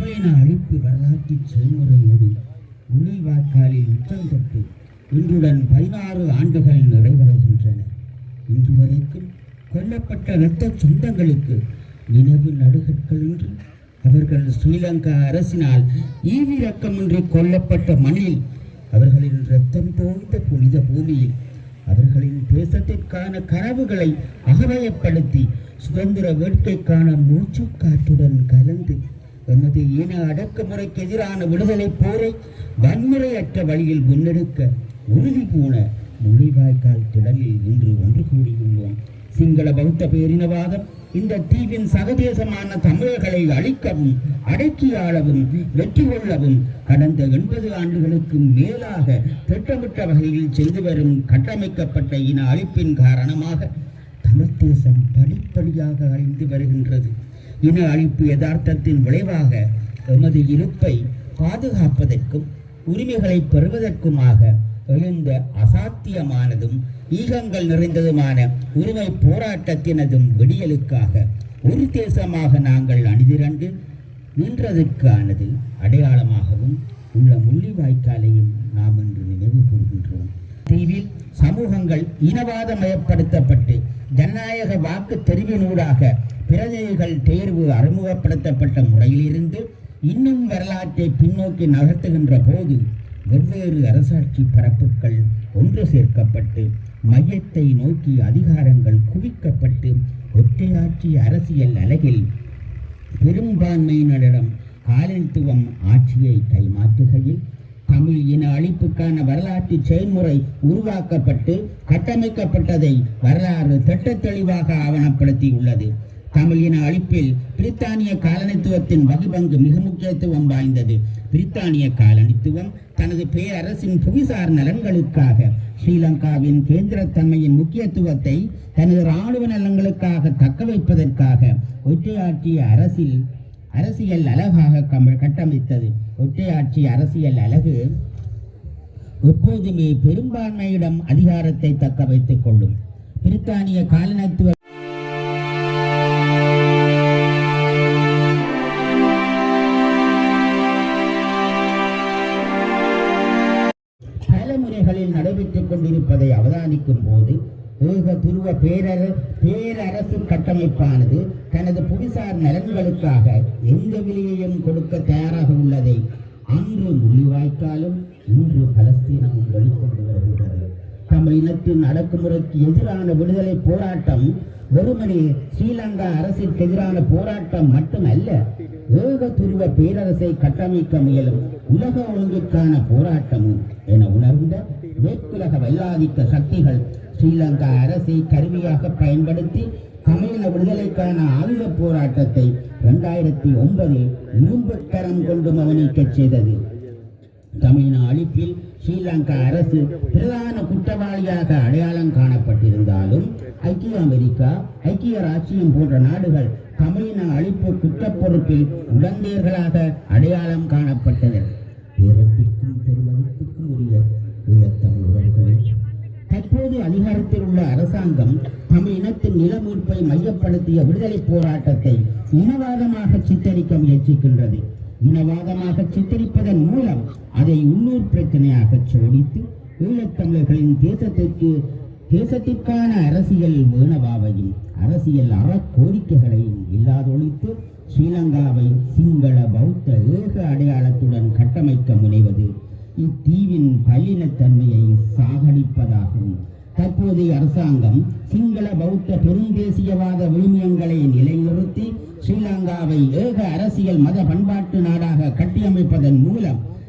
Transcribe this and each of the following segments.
தமிழின அழிப்பு வரலாற்று செயல்முறையோடு முள்ளிவாய்க்காலில் உச்சம் தொட்டு இன்றுடன் பதினாறு ஆண்டுகள் நிறைவடைகின்றன. இன்று வரைக்கும் கொல்லப்பட்ட இரத்த சொந்தங்களுக்கு நினைவு நடுகற்களின்றி அவர்கள் ஸ்ரீலங்கா அரசினால் ஈவிரக்கமின்றி கொல்லப்பட்ட மண்ணில் அவர்களின் இரத்தம் தோய்ந்த புனித பூமியில் அவர்களின் தேசத்திற்கான கனவுகளை அகவயப்படுத்தி சுதந்திர வேட்கைக்கான மூச்சுக்காற்றுடன் கலந்து எமது இன அடக்குமுறைக்கு எதிரான விடுதலை போரை வன்முறையற்ற வழியில் முன்னெடுக்க உறுதி பூண மொழிவாய்க்கால் திடலில் இன்று ஒன்று கூடியுள்ளோம். சிங்கள பௌத்த பேரினவாதம் இந்த தீவின் சகதேசமான தமிழர்களை அழிக்கவும் அடக்கியாளவும் வெற்றி கொள்ளவும் கடந்த எண்பது ஆண்டுகளுக்கு மேலாக திட்டமிட்ட வகையில் செய்து வரும் கட்டமைக்கப்பட்ட இன அழிப்பின் காரணமாக தமிழ்தேசம் படிப்படியாக அழிந்து வருகின்றது. இன அழிப்பு யதார்த்தத்தின் விளைவாக எமது இருப்பை பாதுகாப்பதற்கும் உரிமைகளை பெறுவதற்குமாக எழுந்த அசாத்தியமானதும் ஈகங்கள் நிறைந்ததுமான உரிமை போராட்டத்தினதும் விடியலுக்காக ஒரு தேசமாக நாங்கள் அணிதிரண்டு நின்றதற்கானது அடையாளமாகவும் உள்ள முள்ளிவாய்க்காலையும் நாம் இன்று நினைவு கூறுகின்றோம் தீவில் சமூகங்கள் இனவாதமயப்படுத்தப்பட்டு ஜனநாயக வாக்கு தெரிவினூடாக பிரதிநிதிகள் தேர்வு அறிமுகப்படுத்தப்பட்ட முறையிலிருந்து இன்னும் வரலாற்றை பின்னோக்கி நகர்த்துகின்ற போது வெவ்வேறு அரசாட்சி பரப்புகள் ஒன்று சேர்க்கப்பட்டு மையத்தை நோக்கி அதிகாரங்கள் குவிக்கப்பட்டு ஒற்றையாட்சி அரசியல் அலகில் பெரும்பான்மையினரிடம் காலனித்துவம் ஆட்சியை கைமாற்றுகையில் தமிழ் இன அழிப்புக்கான வரலாற்று செயல்முறை உருவாக்கப்பட்டு கட்டமைக்கப்பட்டதை வரலாறு திட்ட தெளிவாக ஆவணப்படுத்தியுள்ளது. தமிழ் இன அழிப்பில் பிரித்தானிய காலனித்துவத்தின் வகுபங்கு மிக முக்கியத்துவம் வாய்ந்தது. பிரித்தானிய காலனித்துவம் தனது பேரரசின் புவிசார் நலன்களுக்காக ஸ்ரீலங்காவின் கேந்திரத்தன்மையின் முக்கியத்துவத்தை தனது இராணுவ நலன்களுக்காக தக்க வைப்பதற்காக ஒற்றையாட்சி அரசில் அரசியல் அழகாக கட்டமைத்தது. ஒற்றையாட்சி அரசியல் அழகு எப்போதுமே பெரும்பான்மையிடம் அதிகாரத்தை தக்க வைத்துக் கொள்ளும். பிரித்தானிய காலனித்துவ பல முறைகளில் நடைபெற்றுக் கொண்டிருப்பதை அவதானிக்கும் போது ஏக துருவ பேரர பேரரசு கட்டமைப்பானது தனது புவிசார் நலன்களுக்காக எந்த விலையையும் கொடுக்க தயாராக உள்ளதை அன்று முள்ளிவாய்க்காலும் இன்று பலஸ்தீனமும் வெளிக்கொண்டு வருகின்றது. தமிழ் இனத்தின் அடக்குமுறைக்கு எதிரான விடுதலை போராட்டம் வெறுமனே ஸ்ரீலங்கா அரசிற்கு எதிரான போராட்டம் மட்டுமல்ல ஏக துருவ பேரரசை கட்டமைக்க முயலும் உலக ஒழுங்குக்கான போராட்டமும் என உணர்ந்த மேற்குலக வல்லாதிக்க சக்திகள் ஸ்ரீலங்கா அரசை கருவியாக பயன்படுத்தி தமிழின விடுதலைக்கான ஆயுத போராட்டத்தை இரண்டாயிரத்தி ஒன்பதில் இரும்புக்கரம் கொண்டு மவனிக்கச் செய்தது. தமிழின அழிப்பில் ஸ்ரீலங்கா அரசு பிரதான குற்றவாளியாக அடையாளம் காணப்பட்டிருந்தாலும் ஐக்கிய அமெரிக்கா ஐக்கிய ராச்சியம் போன்ற நாடுகள் தமிழின அழிப்பு குற்றப் பொறுப்பில் உடந்தையர்களாக அடையாளம் காணப்பட்டனர். பேரன்பிற்கும் பெருமதிப்புக்கும் உரிய ஈழத்தமிழ் உறவுகளே. தற்போது அதிகாரத்தில் உள்ள அரசாங்கம் தமிழ் இனத்தின் நிலமூர்ப்பை மையப்படுத்திய விடுதலை போராட்டத்தை இனவாதமாக சித்தரிக்க முயற்சிக்கின்றது. இனவாதமாக சித்தரிப்பதன் மூலம் அதை உள்ளூர் பிரச்சனையாக சோடித்து ஈழத்தமிழர்களின் தேசத்திற்கு தேசத்திற்கான அரசியல் வேணவாவையும் அரசியல் அறக்கோரிக்கைகளையும் இல்லாதொழித்து ஸ்ரீலங்காவை சிங்கள பௌத்த ஏக அடையாளத்துடன் கட்டமைக்க முனைவது இத்தீவின் பல்லினத்தன்மையை சாகடிப்பதாகும். தற்போதைய அரசாங்கம் சிங்கள பௌத்த பெருந்தேசியவாத விழுமியங்களை நிலைநிறுத்தி ஸ்ரீலங்காவை ஏக அரசியல் மத பண்பாட்டு நாடாக கட்டியமைப்பதன் மூலம்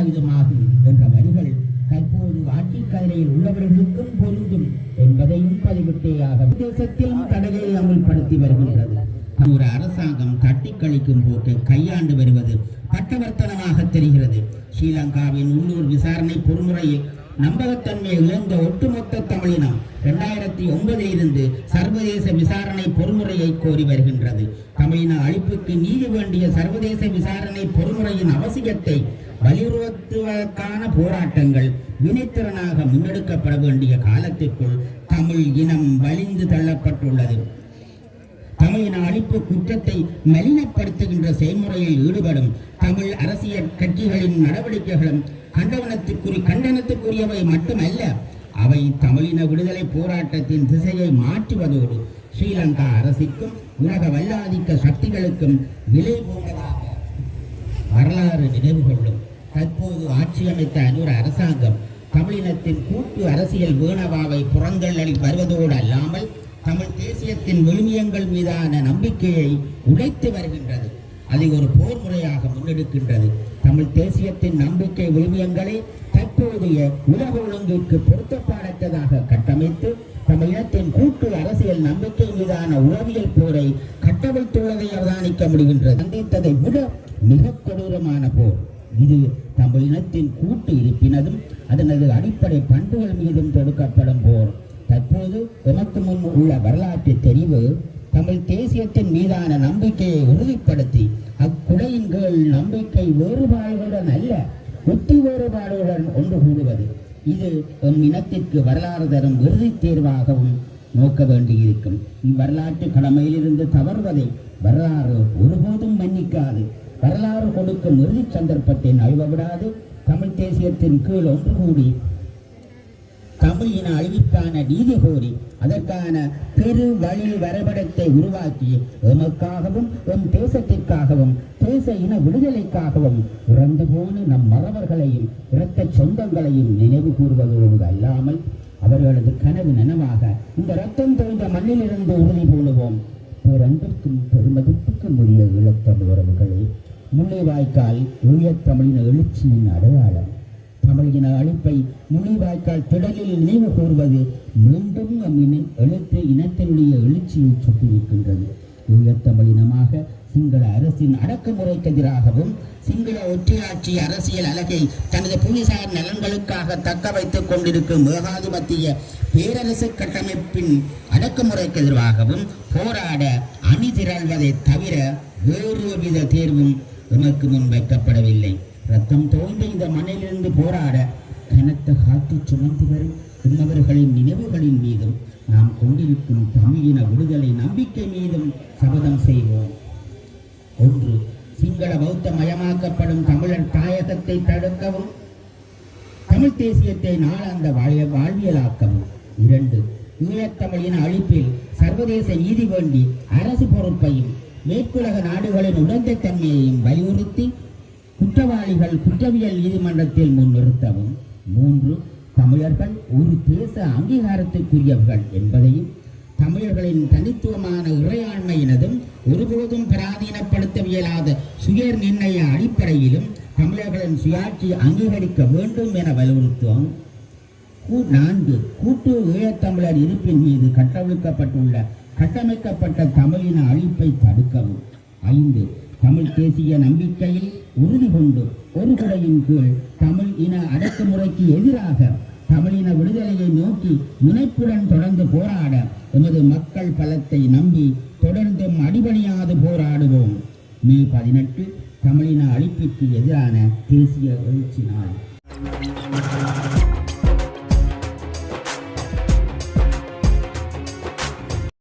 இறுதி என்ற வரிகள் தற்போது ஆட்சிக் கதிரையில் உள்ளவர்களுக்கும் பொருந்தும் என்பதையும் பதிவிட்டேயாக தேசத்திலும் தடையை அமல்படுத்தி வருகின்றது. ஒரு அரசாங்கம் தட்டி கழிக்கும் போக்கை கையாண்டு வருவது பட்டவர்த்தனமாக தெரிகிறது. ஸ்ரீலங்காவின் உள்ளூர் விசாரணை பொறுமுறையில் நம்பகத்தன்மை இழந்த ஒட்டுமொத்த தமிழினம் இரண்டாயிரத்தி ஒன்பதிலிருந்து சர்வதேச விசாரணை பொறுமுறையை கோரி வருகின்றது. தமிழின அழிப்புக்கு நீதி வேண்டிய சர்வதேச விசாரணை பொறுமுறையின் அவசியத்தை வலியுறுத்துவதற்கான போராட்டங்கள் வினைத்திறனாக முன்னெடுக்கப்பட வேண்டிய காலத்திற்குள் தமிழ் இனம் வலிந்து தள்ளப்பட்டுள்ளது. தமிழின அழிப்பு குற்றத்தை மலினப்படுத்துகின்ற செயல்முறையில் ஈடுபடும் தமிழ் அரசியல் கட்சிகளின் நடவடிக்கைகளும் கண்டனத்துக்குரிய கண்டனத்துக்குரியவை மட்டுமல்ல அவை தமிழின விடுதலை போராட்டத்தின் திசையை மாற்றுவதோடு ஸ்ரீலங்கா அரசிற்கும் உலக வல்லாதிக்க சக்திகளுக்கும் விலை போனதாக வரலாறு நினைவு கொள்ளும் தற்போது ஆட்சி அமைத்த அனூர் அரசாங்கம் தமிழினத்தின் கூட்டு அரசியல் வீணவாவை புறந்தள்ளி வருவதோடு அல்லாமல் தமிழ் தேசியத்தின் விழுமியங்கள் மீதான நம்பிக்கையை உடைத்து வருகின்றது. அதை ஒரு போர் முறையாக முன்னெடுக்கின்றது. தமிழ் தேசியத்தின் நம்பிக்கை விழுமியங்களை தற்போதைய உலக ஒழுங்கிற்கு பொருத்தப்பாடற்றதாக கட்டமைத்து தமிழினத்தின் கூட்டு அரசியல் நம்பிக்கை மீதான உளவியல் போரை கட்டமைத்துள்ளதை அவதானிக்க முடிகின்றது. சந்தித்ததை விட மிக கொடூரமான போர். இது தமிழினத்தின் கூட்டு இருப்பினதும் அதனது அடிப்படை பண்புகள் மீதும் தொடுக்கப்படும் போர். தற்போது எமக்கு முன் உள்ள வரலாற்று தெரிவு தமிழ் தேசியத்தின் மீதான நம்பிக்கையை உறுதிப்படுத்தி அக்குடையின் கீழ் நம்பிக்கை வேறுபாடுகளுடன் அல்ல உத்தி வேறுபாடுகளுடன் ஒன்று கூடுவது. இது எம் இனத்திற்கு வரலாறு தரும் இறுதித் தேர்வாகவும் நோக்க வேண்டியிருக்கும். இவ்வரலாற்று கடமையிலிருந்து தவறுவதை வரலாறு ஒருபோதும் மன்னிக்காது. வரலாறு கொடுக்கும் இறுதி சந்தர்ப்பத்தை நழுவ விடாது தமிழ் தேசியத்தின் கீழ் ஒன்று கூடி தமிழ் இன அழிவுக்கான நீதி கோரி அதற்கான பெரு வழி வரைபடத்தை உருவாக்கி எமக்காகவும் எம் தேசத்திற்காகவும் தேச இன விடுதலைக்காகவும் இறந்து போன நம் மறவர்களையும் இரத்த சொந்தங்களையும் நினைவு கூறுவதோடு அல்லாமல் அவர்களது கனவு நனவாக இந்த ரத்தம் தோய்ந்த மண்ணிலிருந்து உறுதி பூணுவோம் பேரன்பிற்கும் பெருமதிப்புக்கும் உரிய ஈழத்தமிழ் உறவுகளே முள்ளிவாய்க்கால் ஈழத்தமிழின எழுச்சியின் அடையாளம். தமிழின அழிப்பை முள்ளிவாய்க்கால் திடலில் நினைவு கூறுவது மீண்டும் நம் இன எழுத்து இனத்தினுடைய எழுச்சியை சுட்டியிருக்கின்றது ஈழத்தமிழினமாக சிங்கள அரசின் அடக்குமுறைக்கு எதிராகவும் சிங்கள ஒற்றையாட்சி அரசியல் அழகை தனது புவிசார் நலன்களுக்காக தக்க வைத்துக் கொண்டிருக்கும் ஏகாதிபத்திய பேரரசு கட்டமைப்பின் அடக்குமுறைக்கு எதிராகவும் போராட அணிதிரள்வதை தவிர வேறு வித தேர்வும் எமக்கு முன் வைக்கப்படவில்லை. ரத்தம் தோன்ற இந்த மண்ணிலிருந்து போராட கனத்த காத்து சுமந்து வரும் உன்னவர்களின் நினைவுகளின் மீதும் நாம் கொண்டிருக்கும் தமிழின விடுதலை நம்பிக்கை மீதும் சபதம் செய்வோம். ஒன்று சிங்கள பௌத்த மயமாக்கப்படும் தமிழர் தாயகத்தை தடுக்கவும் தமிழ் தேசியத்தை நாளாந்த வாழ வாழ்வியலாக்கவும். இரண்டு ஈழத்தமிழின் அழிப்பில் சர்வதேச நீதி வேண்டி அரசு பொறுப்பையும் மேற்குலக நாடுகளின் உடந்தை தன்மையையும் வலியுறுத்தி குற்றவாளிகள் குற்றவியல் நீதிமன்றத்தில் முன்னிறுத்தவும். மூன்று தமிழர்கள் ஒரு தேச அங்கீகாரத்துக்குரியவர்கள் என்பதையும் தமிழர்களின் தனித்துவமான இறையாண்மையினதும் ஒருபோதும் பராதீனப்படுத்தவியலாத சுய நிர்ணய அடிப்படையிலும் தமிழர்களின் சுயாட்சி அங்கீகரிக்க வேண்டும் என வலியுறுத்துவோம். நான்கு கூட்டு ஈழத்தமிழர் இருப்பின் மீது கட்டவிழ்க்கப்பட்டுள்ள கட்டமைக்கப்பட்ட தமிழின அழிப்பை தடுக்கவும். ஐந்து தமிழ் தேசிய நம்பிக்கையில் உறுதி கொண்டு ஒரு குடையின் கீழ் தமிழ் இன அடக்குமுறைக்கு எதிராக தமிழின விடுதலையை நோக்கி முனைப்புடன் தொடர்ந்து போராட எமது மக்கள் பலத்தை நம்பி தொடர்ந்தும் அடிபணியாது போராடுவோம். மே பதினெட்டு தமிழின அழிப்பிற்கு எதிரான தேசிய எழுச்சி நாள்.